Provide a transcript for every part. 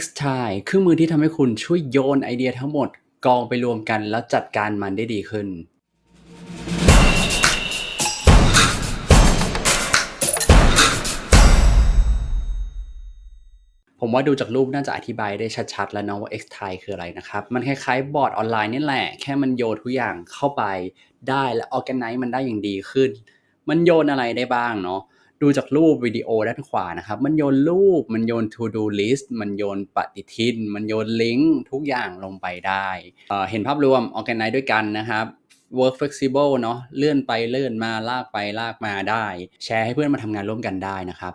X t i เครื่องมือที่ทำให้คุณช่วยโยนไอเดียทั้งหมดกองไปรวมกันแล้วจัดการมันได้ดีขึ้น ผมว่าดูจากรูปน่าจะอธิบายได้ชัดๆ แล้วเนาะว่า X t i คืออะไรนะครับ มันคล้ายๆ บอร์ดออนไลน์นี่แหละ แค่มันโยนทุกอย่างเข้าไปได้และ organize มันได้อย่างดีขึ้น มันโยนอะไรได้บ้างเนาะ ดูจากรูปวิดีโอด้านขวานะครับ มันโยนรูป มันโยน to do list มันโยนปฏิทิน มันโยนลิงก์ทุกอย่างลงไปได้เเห็นภาพรวม organize ด้วยกันนะครับ work flexible เนาะเลื่อนไปเลื่อนมาลากไปลากมาได้ แชร์ให้เพื่อนมาทำงานร่วมกันได้นะครับ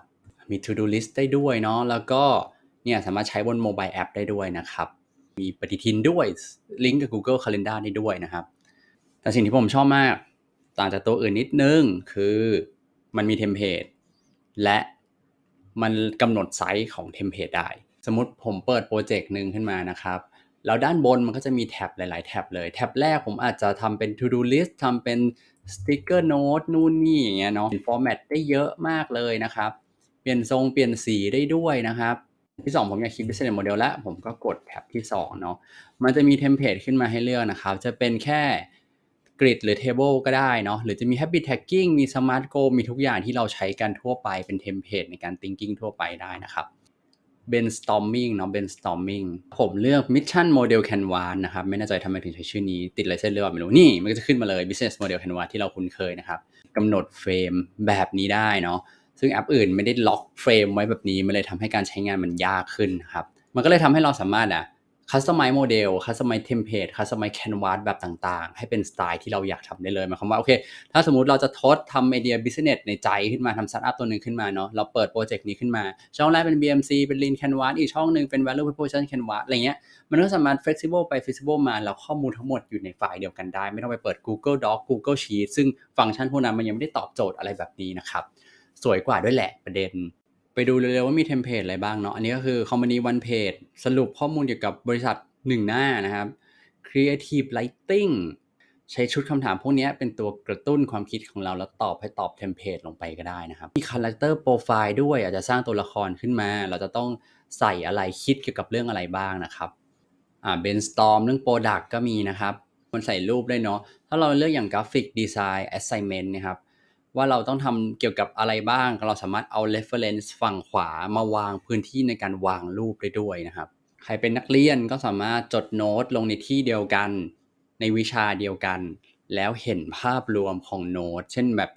มี to do list ได้ด้วยเนาะแล้วก็เนี่ยสามารถใช้บนโมบายแอปได้ด้วยนะครับ มีปฏิทินด้วยลิงก์กับ Google Calendar ได้ด้วยนะครับ แต่สิ่งที่ผมชอบมาก ต่างจากตัวอื่นนิดนึงคือ มันมีเทมเพลตและมันกำหนดไซส์ของเทมเพลตได้ สมมติผมเปิดโปรเจกต์หนึ่งขึ้นมานะครับแล้วด้านบนมันก็จะมีแท็บหลาย ๆ แท็บเลย แท็บแรกผมอาจจะทำเป็น to do list ทำเป็น sticker note นู่นนี่อย่างเงี้ยเนาะฟอร์แมตได้เยอะมากเลยนะครับ เปลี่ยนทรงเปลี่ยนสีได้ด้วยนะครับ ที่ 2 ผมอยากคิด business model แล้ว ผมก็กดแท็บที่ 2 เนาะมันจะมีเทมเพลตขึ้นมาให้เลือกนะครับ จะเป็นแค่ กริดหรือ table ก็ได้เนาะหรือจะมี habit tagging มี smart goal มีทุกอย่างที่เราใช้กันทั่วไปเป็นเทมเพลตในการ thinking ทั่วไปได้นะครับ brainstorming เนาะ brainstorming ผมเลือก mission model canvas นะครับ ไม่แน่ใจทำไมถึงใช้ชื่อนี้ติดลายเส้นเรือว่าไม่รู้ นี่มันก็จะขึ้นมาเลย business model canvas ที่เราคุ้นเคยนะครับกำหนดเฟรมแบบนี้ได้เนาะซึ่งแอปอื่นไม่ได้ล็อกเฟรมไว้แบบนี้มันเลยทำให้การใช้งานมันยากขึ้นครับมันก็เลยทำให้เราสามารถอะ customize โมเดล customize template customize canvas แบบต่างๆ ให้เป็นสไตล์ที่เราอยากทำได้เลยหมายความว่าโอเค ถ้าสมมุติเราจะทดทำไอเดีย business ในใจขึ้นมาทำสตาร์ทอัพตัวหนึ่งขึ้นมาเนาะเราเปิดโปรเจกต์นี้ขึ้นมา ช่องแรกเป็น BMC เป็น Lean Canvas อีกช่องหนึ่งเป็น Value Proposition Canvas อะไรเงี้ยมันก็สามารถ flexible ไป flexible มาแล้วข้อมูลทั้งหมดอยู่ในไฟล์เดียวกันได้ ไม่ต้องไปเปิด Google Doc Google Sheet ซึ่งฟังก์ชันพวกนั้นมันยังไม่ได้ตอบโจทย์อะไรแบบนี้นะครับสวยกว่าด้วยแหละประเด็น ไปดูเร็วๆว่ามีเทมเพลตอะไรบ้างเนาะอันนี้ก็คือ Company One Page สรุปข้อมูลเกี่ยวกับบริษัท 1 หน้านะครับ Creative Writing ใช้ชุดคำถามพวกนี้เป็นตัวกระตุ้นความคิดของเราแล้วตอบให้ตอบเทมเพลตลงไปก็ได้นะครับ มี Character Profile ด้วยอาจจะสร้างตัวละครขึ้นมา เราจะต้องใส่อะไรคิดเกี่ยวกับเรื่องอะไรบ้างนะครับอ่า brainstorm เรื่อง Product ก็มีนะครับมันใส่รูปได้เนาะถ้าเราเลือกอย่าง Graphic Design Assignment นะครับ ว่าเราต้องทำเกี่ยวกับอะไรบ้าง เราสามารถเอา reference ฝั่งขวามาวางพื้นที่ในการวางรูปได้ด้วยนะครับ ใครเป็นนักเรียนก็สามารถจดโน้ตลงในที่เดียวกัน ในวิชาเดียวกัน แล้วเห็นภาพรวมของโน้ต เช่นแบบ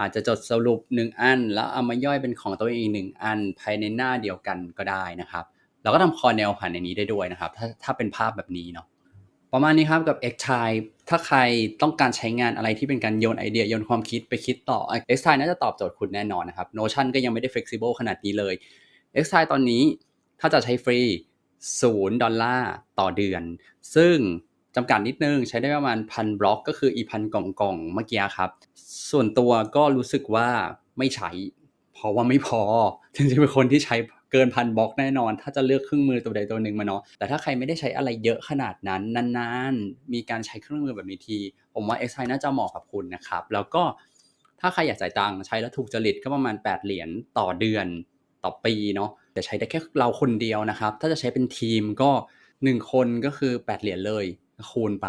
อาจจะจดสรุป1อัน แล้วเอามาย่อยเป็นของตัวเองอีกหนึ่งอันภายในหน้าเดียวกันก็ได้นะครับ เราก็ทำคอแนวผ่านในนี้ได้ด้วยนะครับ ถ้าถ้าเป็นภาพแบบนี้เนาะ ประมาณนี้ครับกับ X t i ถ้าใครต้องการใช้งานอะไรที่เป็นการโยนไอเดียโยนความคิดไปคิดต่อ X t i น่าจะตอบโจทย์คุณแน่นอนนะครับ Notion ก็ยังไม่ได้ flexible ขนาดนี้เลย X t i ตอนนี้ถ้าจะใช้ฟรี 0 ดอลลาร์ต่อเดือน ซึ่งจำกัดนิดนึงใช้ได้ประมาณพันบล็อก ก็คืออีพันกล่องกล่องเมื่อกี้ครับ ส่วนตัวก็รู้สึกว่าไม่ใช้ เพราะว่าไม่พอจริงๆเป็นคนที่ใช้ เกินพันบล็อกแน่นอน ถ้าจะเลือกเครื่องมือตัวใดตัวหนึ่งมาเนาะแต่ถ้าใครไม่ได้ใช้อะไรเยอะขนาดนั้นนานๆ มีการใช้เครื่องมือแบบนี้ที ผมว่า X น่าจะเหมาะกับคุณนะครับ แล้วก็ถ้าใครอยากจ่ายตังค์ใช้แล้วถูกจริตก็ประมาณ 8 เหรียญต่อเดือนต่อปีเนาะแต่ใช้ได้แค่เราคนเดียวนะครับ ถ้าจะใช้เป็นทีมก็ 1 คนก็คือ 8 เหรียญเลยคูณไป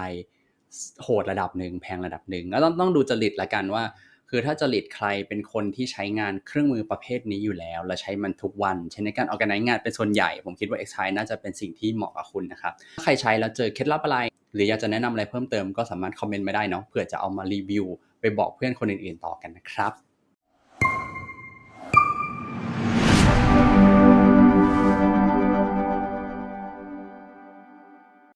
โหดระดับหนึ่งแพงระดับหนึ่งก็ต้องต้องดูจริตละกันว่า คือถ้าจริตใครเป็นคนที่ใช้งานเครื่องมือประเภทนี้อยู่แล้ว และใช้มันทุกวันใช้ในการออกการงานเป็นส่วนใหญ่ ผมคิดว่า X น่าจะเป็นสิ่งที่เหมาะกับคุณนะครับถ้าใครใช้แล้วเจอเคล็ดลับอะไร หรืออยากจะแนะนำอะไรเพิ่มเติมก็สามารถคอมเมนต์มาได้เนาะเผื่อจะเอามารีวิว ไปบอกเพื่อนคนอื่นๆต่อกันนะครับ